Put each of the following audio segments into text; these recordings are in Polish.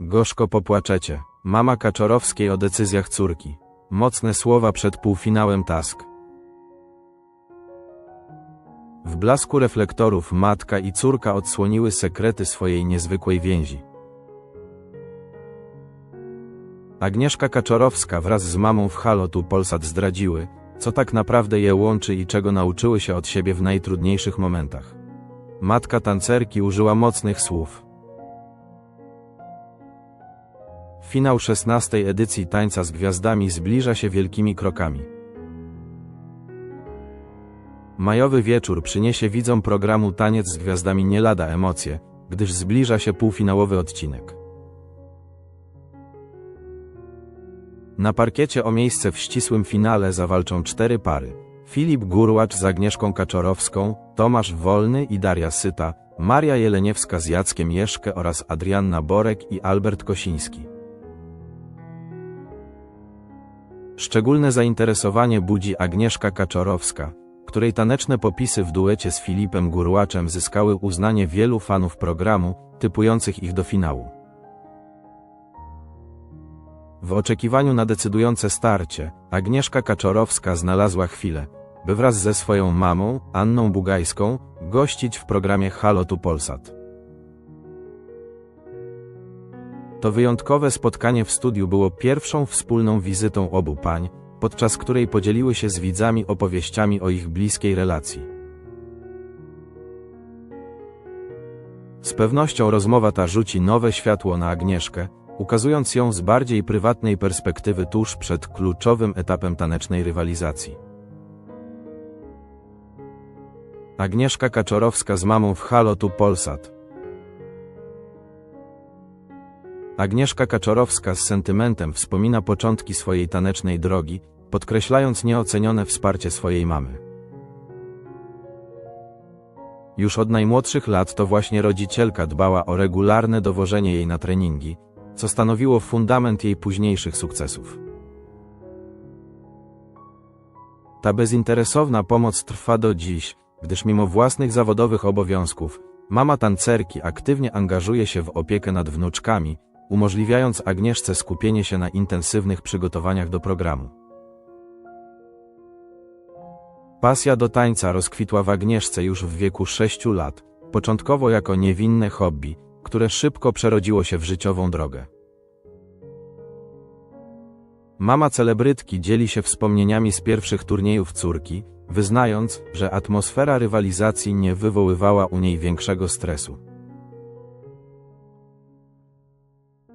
Gorzko popłaczecie. Mama Kaczorowskiej o decyzjach córki. Mocne słowa przed półfinałem task. W blasku reflektorów matka i córka odsłoniły sekrety swojej niezwykłej więzi. Agnieszka Kaczorowska wraz z mamą w Halotu Polsat zdradziły, co tak naprawdę je łączy i czego nauczyły się od siebie w najtrudniejszych momentach. Matka tancerki użyła mocnych słów. Finał 16 edycji Tańca z Gwiazdami zbliża się wielkimi krokami. Majowy wieczór przyniesie widzom programu Taniec z Gwiazdami nie lada emocje, gdyż zbliża się półfinałowy odcinek. Na parkiecie o miejsce w ścisłym finale zawalczą cztery pary. Filip Gurłacz z Agnieszką Kaczorowską, Tomasz Wolny i Daria Syta, Maria Jeleniewska z Jackiem Jeszkę oraz Adrianna Borek i Albert Kosiński. Szczególne zainteresowanie budzi Agnieszka Kaczorowska, której taneczne popisy w duecie z Filipem Gurłaczem zyskały uznanie wielu fanów programu, typujących ich do finału. W oczekiwaniu na decydujące starcie, Agnieszka Kaczorowska znalazła chwilę, by wraz ze swoją mamą, Anną Bugajską, gościć w programie Halo tu Polsat. To wyjątkowe spotkanie w studiu było pierwszą wspólną wizytą obu pań, podczas której podzieliły się z widzami opowieściami o ich bliskiej relacji. Z pewnością rozmowa ta rzuci nowe światło na Agnieszkę, ukazując ją z bardziej prywatnej perspektywy tuż przed kluczowym etapem tanecznej rywalizacji. Agnieszka Kaczorowska z mamą w Halo tu Polsat. Agnieszka Kaczorowska z sentymentem wspomina początki swojej tanecznej drogi, podkreślając nieocenione wsparcie swojej mamy. Już od najmłodszych lat to właśnie rodzicielka dbała o regularne dowożenie jej na treningi, co stanowiło fundament jej późniejszych sukcesów. Ta bezinteresowna pomoc trwa do dziś, gdyż mimo własnych zawodowych obowiązków, mama tancerki aktywnie angażuje się w opiekę nad wnuczkami, umożliwiając Agnieszce skupienie się na intensywnych przygotowaniach do programu. Pasja do tańca rozkwitła w Agnieszce już w wieku 6 lat, początkowo jako niewinne hobby, które szybko przerodziło się w życiową drogę. Mama celebrytki dzieli się wspomnieniami z pierwszych turniejów córki, wyznając, że atmosfera rywalizacji nie wywoływała u niej większego stresu.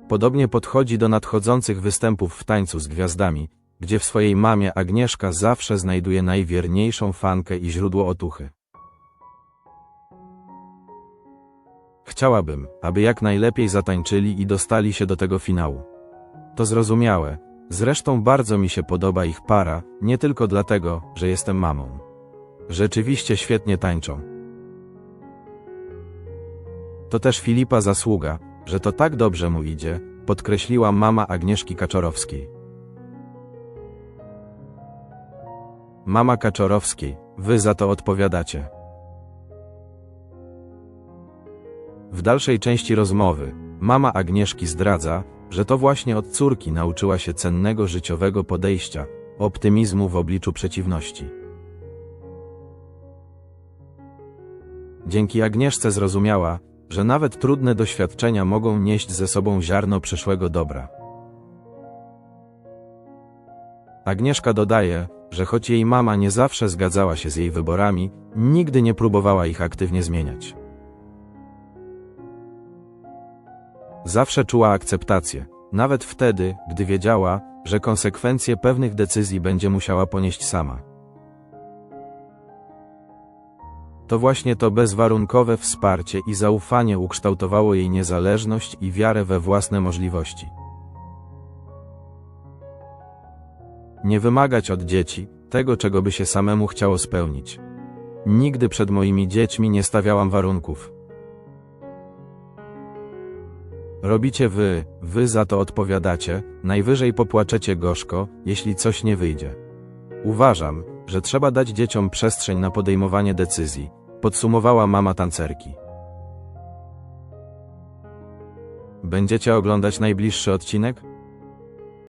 Podobnie podchodzi do nadchodzących występów w tańcu z gwiazdami, gdzie w swojej mamie Agnieszka zawsze znajduje najwierniejszą fankę i źródło otuchy. Chciałabym, aby jak najlepiej zatańczyli i dostali się do tego finału. To zrozumiałe, zresztą bardzo mi się podoba ich para, nie tylko dlatego, że jestem mamą. Rzeczywiście świetnie tańczą. To też Filipa zasługa, że to tak dobrze mu idzie, podkreśliła mama Agnieszki Kaczorowskiej. Mama Kaczorowskiej, wy za to odpowiadacie. W dalszej części rozmowy, mama Agnieszki zdradza, że to właśnie od córki nauczyła się cennego życiowego podejścia, optymizmu w obliczu przeciwności. Dzięki Agnieszce zrozumiała, że nawet trudne doświadczenia mogą nieść ze sobą ziarno przyszłego dobra. Agnieszka dodaje, że choć jej mama nie zawsze zgadzała się z jej wyborami, nigdy nie próbowała ich aktywnie zmieniać. Zawsze czuła akceptację, nawet wtedy, gdy wiedziała, że konsekwencje pewnych decyzji będzie musiała ponieść sama. To właśnie to bezwarunkowe wsparcie i zaufanie ukształtowało jej niezależność i wiarę we własne możliwości. Nie wymagać od dzieci tego, czego by się samemu chciało spełnić. Nigdy przed moimi dziećmi nie stawiałam warunków. Robicie wy, wy za to odpowiadacie, najwyżej popłaczecie gorzko, jeśli coś nie wyjdzie. Uważam, że trzeba dać dzieciom przestrzeń na podejmowanie decyzji, podsumowała mama tancerki. Będziecie oglądać najbliższy odcinek?